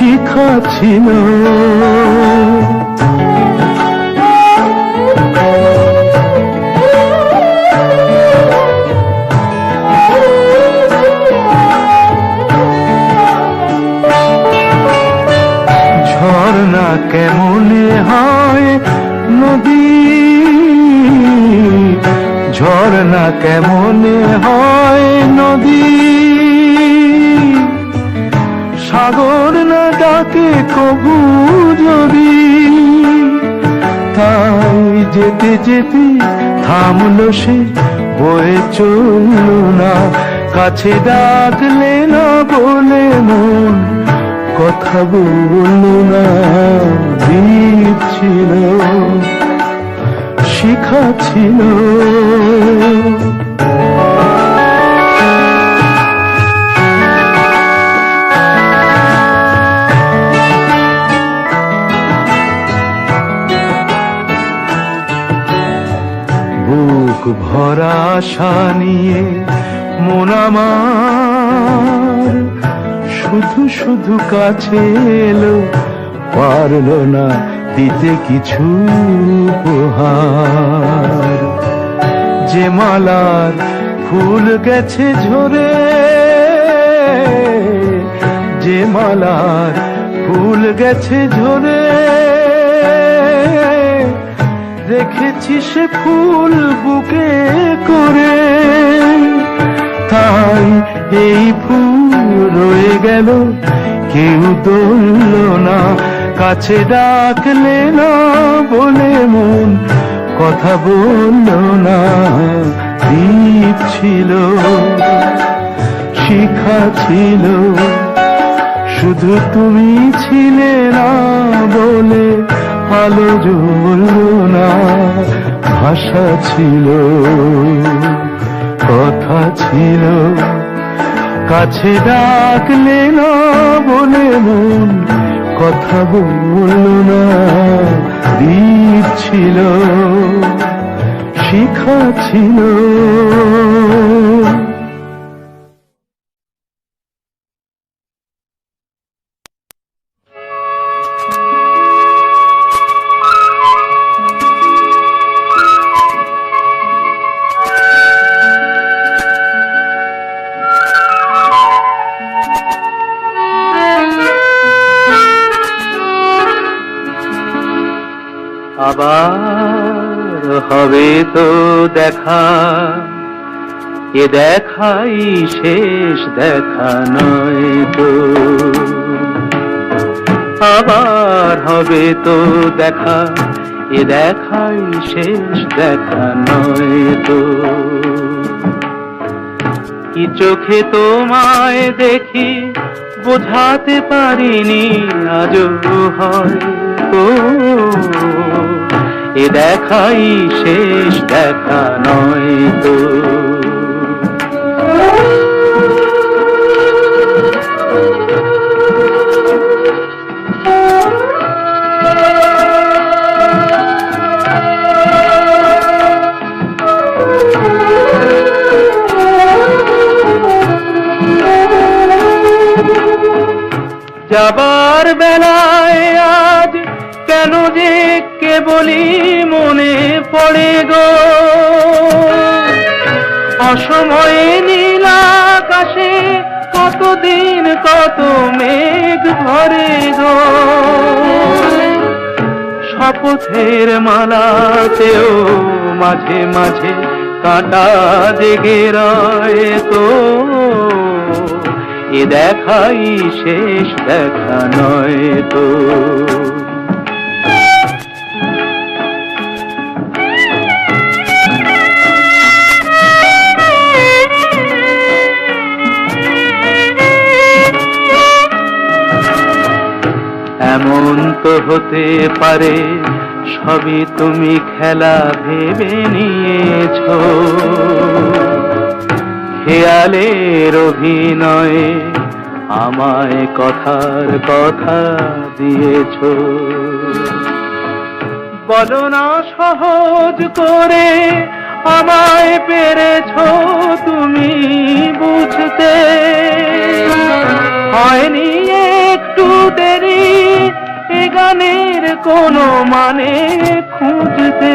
শিখা ছিল। ঝর্ণা কেমনে হয় নদী? ঝর্ণা কেমনে হয় নদী? সাগর ডাকে কবু যদি তাই যেতে যেতে থামলো সে, বয়ে চলল না। কাছে ডাকলে না বলে মন, কথা বলল না দ্বীপ ছিল, শিখা ছিল। ভরা আশা নিয়ে মন আমার শুধু শুধু কাছে এলো, পারল না দিতে কিছু উপহার। যে মালার ফুল গেছে ঝরে, যে মালার ফুল গেছে ঝরে রেখেছি সে ফুল বুকে করে। তাই এই ফুল রয়ে গেল, কেউ দোল না, কাছে ডাকলে না বলে মন, কথা বলল না ছিল, শিখা ছিল, শুধু তুমি ছিলে না বলে আলো না, ভাষা ছিল, কথা ছিল। কাছে ডাকলে না বলে মন, কথা বলল না দ্বীপ ছিল, শিখা ছিল। আবার হবে তো দেখা, এ দেখাই শেষ দেখা নয় তো। আবার হবে তো দেখা, এ দেখাই শেষ দেখা নয় তো। কি চোখে তোমায় দেখি বোঝাতে পারিনি আজও হয়। এ দেখাই শেষ দেখা নয় তো। যাবার বেলায় আজ কেন যে কেবলই মনে পড়ে গো? অসময়ে নীল আকাশে কতদিন কত মেঘ ভরে গো? শপথের মালাতেও মাঝে মাঝে কাঁটা জেগে রয় তো। এ দেখাই শেষ দেখা নয় তো। এমন তো হতে পারে, সবই তুমি খেলা ভেবে নিয়েছো। খেয়ালের অভিনয়ে আমায় কথার কথা দিয়েছ। বলো না সহজ করে আমায় পেরেছ তুমি বুঝতে। হয়নি একটু দেরি এ গানের কোনো মানে খুঁজতে।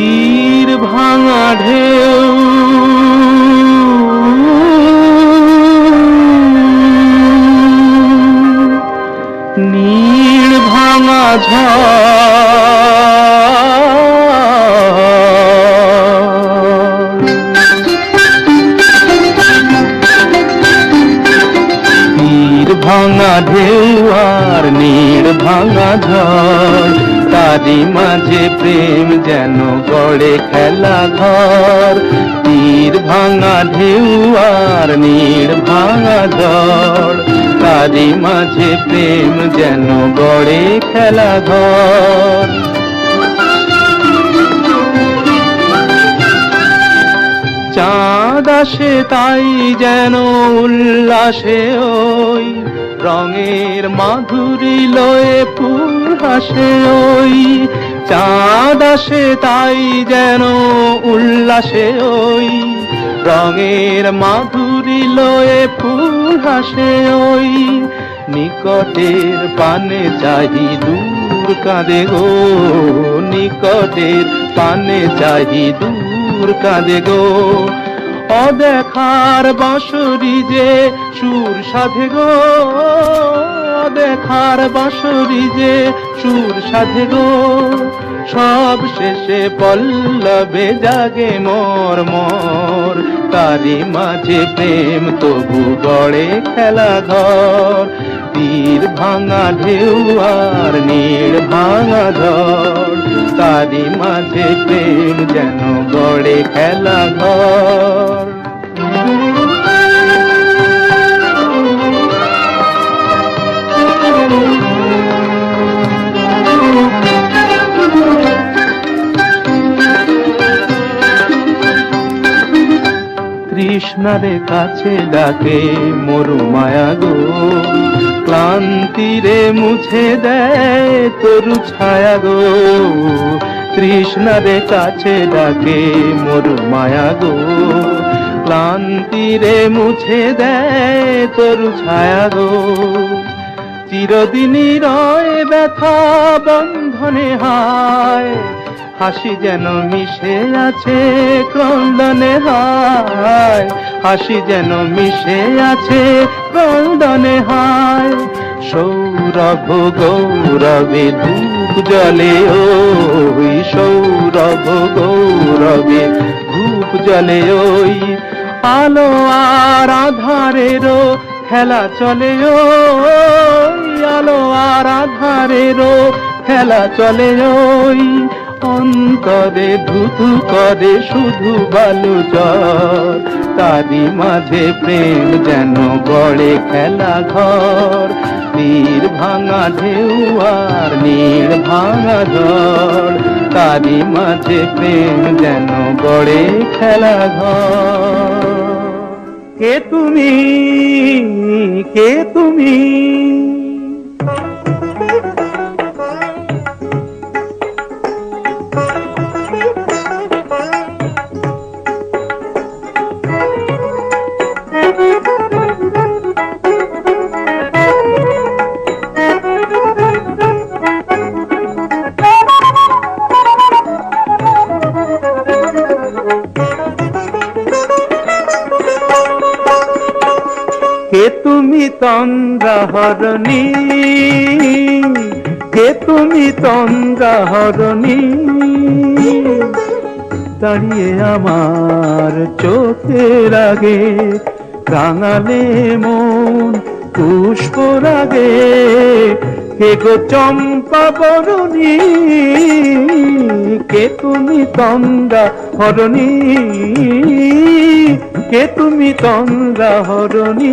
তীর ভাঙা ঢেউ। নীল ভাঙা তীর ভাঙা ঢেউ আর নীর ভাঙা ঝড়। তারি মাঝে প্রেম যেন গড়ে খেলা ঘর। তীর ভাঙা ঢেউ আর নীর ভাঙা ঝড় তারি মাঝে প্রেম যেন গড়ে খেলা ঘর। চাঁদ আসে তাই যেন উল্লাসে ওই রঙের মাধুরী লয়ে ফুল হাসে ওই। চাঁদ আসে তাই যেন উল্লাসে ওই। রঙের মাধুরী লয়ে ফুল হাসে ওই। নিকটের পানে চাহি দূর কাঁদে গো। নিকটের পানে চাহি দূর কাঁদে গো। অদেখার বাঁশরি যে সুর সাধে গো, অদেখার বাঁশরি যে সুর সাধে গো। সব শেষে পল্লবে জাগে মোর মোর তারি মাঝে প্রেম তবু গড়ে খেলা ঘর তীর ভাঙা ঢেউ আর নীড় ভাঙা ধর তারি মাঝে প্রেম যেন গড়ে খেলা ঘর কৃষ্ণারে কাছে ডাকে মরু মায়া গো। ক্লান্তিরে মুছে দেয় তরু ছায়া গো। কৃষ্ণারে কাছে ডাকে মরু মায়া গো। ক্লান্তিরে মুছে দেয় তরু ছায়া গো। চিরদিনই রয় ব্যথা বন্ধনে হায়। হাসি যেন মিশে আছে ক্রন্দনে হায়। হাসি যেন মিশে আছে ক্রন্দনে হায়। সৌরভ গৌরবে ধূপ জলে, ওই সৌরভ গৌরবে ধূপ জলে, ওই আলো আর আধারেরও খেলা চলে, ওই আলো আর আধারেরও খেলা চলে, ওই অন্তরে ধুতু করে, শুধু বালু জ্বর তারি মাঝে প্রেম যেন গড়ে খেলা ঘর। তীর ভাঙা ঢেউ আর নীর ভাঙা ঝড়। তারি মাঝে প্রেম যেন গড়ে খেলা ঘর। কে তুমি? কে তুমি? কে তুমি তন্দ্রা হরণী কে তুমি তন্দ্রা হরণী দাঁড়িয়ে আমার চোখের আগে রাঙালে মন, পুষ্প রাগে কে গো চম্পা বরণী কে তুমি তন্দা হরণী? কে তুমি তন্দা হরণী?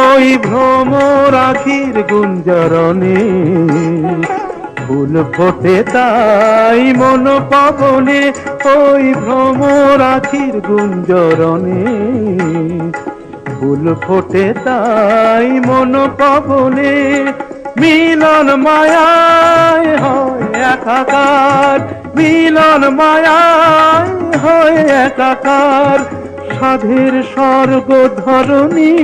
ওই ভ্রমর আখির গুঞ্জরণে ফুল ফোটে তাই মন পাবনে, ওই ভ্রমর আখির গুঞ্জরণে ফুল ফোটে তাই মন পাবনে, মিলন মায়ায় হয় একাকার, মিলন মায়ায় হয় একাকার সাধের স্বর্গ ধরণী,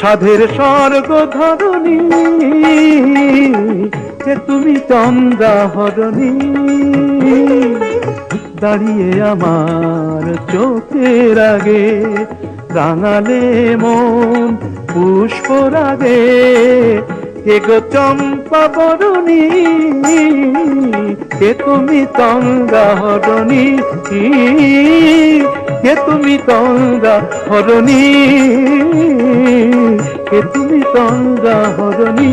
সাধের স্বর্গ ধরণী কে তুমি চন্দা হরণী। দাঁড়িয়ে আমার চোখের আগে রাঙালে মন পুষ্প কে গো চম্পা বরণী কে তুমি তঙ্গা হরণী কে তুমি তঙ্গা হরণী কে তুমি তঙ্গা হরণী।